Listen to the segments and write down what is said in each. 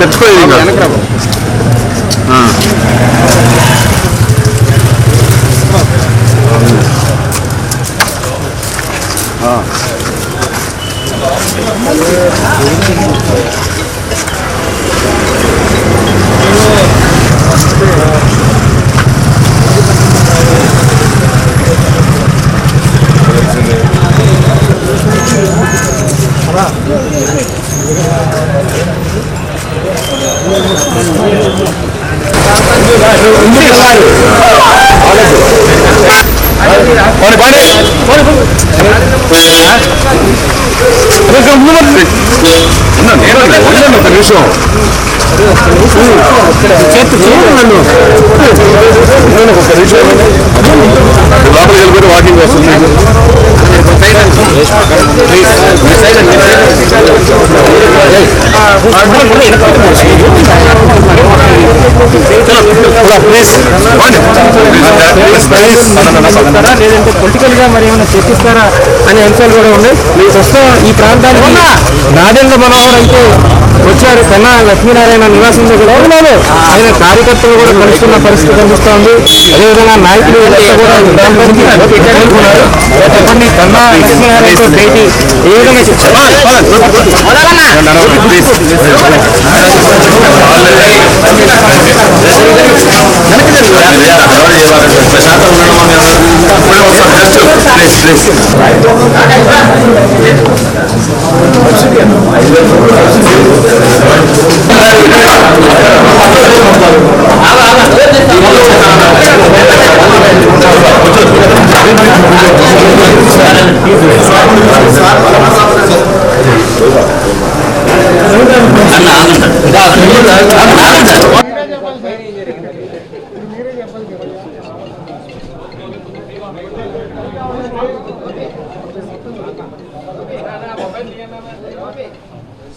తెచ్చుకోలేదు ఇంకా ఆ. నేను ఒక నిమిషం చూడు నన్ను. ఒక నిమిషం. లోపలికి వెళ్ళిపోతే వాకింగ్ వస్తుంది లేదంటే పొలిటికల్గా మరి ఏమైనా చర్చిస్తారా అనే అంశాలు కూడా ఉన్నాయి ప్రస్తుతం ఈ ప్రాంతానికి నాదెండ్ల మనోహర్ అయితే వచ్చారు కన్నా లక్ష్మీనారాయణ నివాసంలో కూడా ఉన్నారు ఆయన కార్యకర్తలు కూడా కలుస్తున్న పరిస్థితి కనిపిస్తోంది అదేవిధంగా నాయకులు కూడా ఈ ప్రాంతానికి చెప్పండి కన్నా లక్ష్మీనారాయణతో భేటీ ఏ విధంగా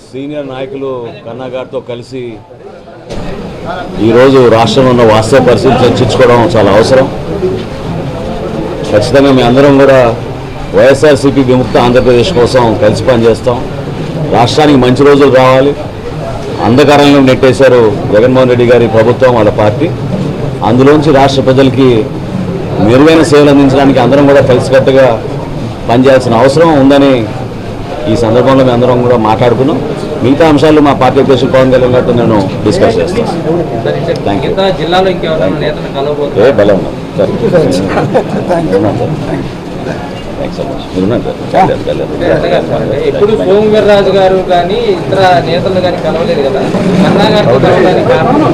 సీనియర్ నాయకులు కన్నా గారితో కలిసి ఈరోజు రాష్ట్రంలో ఉన్న వాస్తవ పరిస్థితి చర్చించుకోవడం చాలా అవసరం. ఖచ్చితంగా మీ అందరం కూడా వైఎస్ఆర్సీపీ విముక్త ఆంధ్రప్రదేశ్ కోసం కలిసి పనిచేస్తాం రాష్ట్రానికి మంచి రోజులు రావాలి. అంధకారంలో నెట్టేశారు జగన్మోహన్ రెడ్డి గారి ప్రభుత్వం వాళ్ళ పార్టీ. అందులోంచి రాష్ట్ర ప్రజలకి మెరుగైన సేవలు అందించడానికి అందరం కూడా కలిసికట్టుగా పనిచేయాల్సిన అవసరం ఉందని ఈ సందర్భంలో మేము అందరం కూడా మాట్లాడుకున్నాం. మిగతా అంశాలు మా పార్టీ అధ్యక్షులు పవన్ కళ్యాణ్ గారితో నేను డిస్కస్ చేస్తాను. థ్యాంక్ యూ బలం. సార్. థ్యాంక్స్ సో మచ్ మీరు ఎప్పుడు సోమవీర్రాజు గారు కానీ ఇతర నేతలు కానీ కలవలేదు కదా. కన్నా గారితో కలవడానికి కారణం?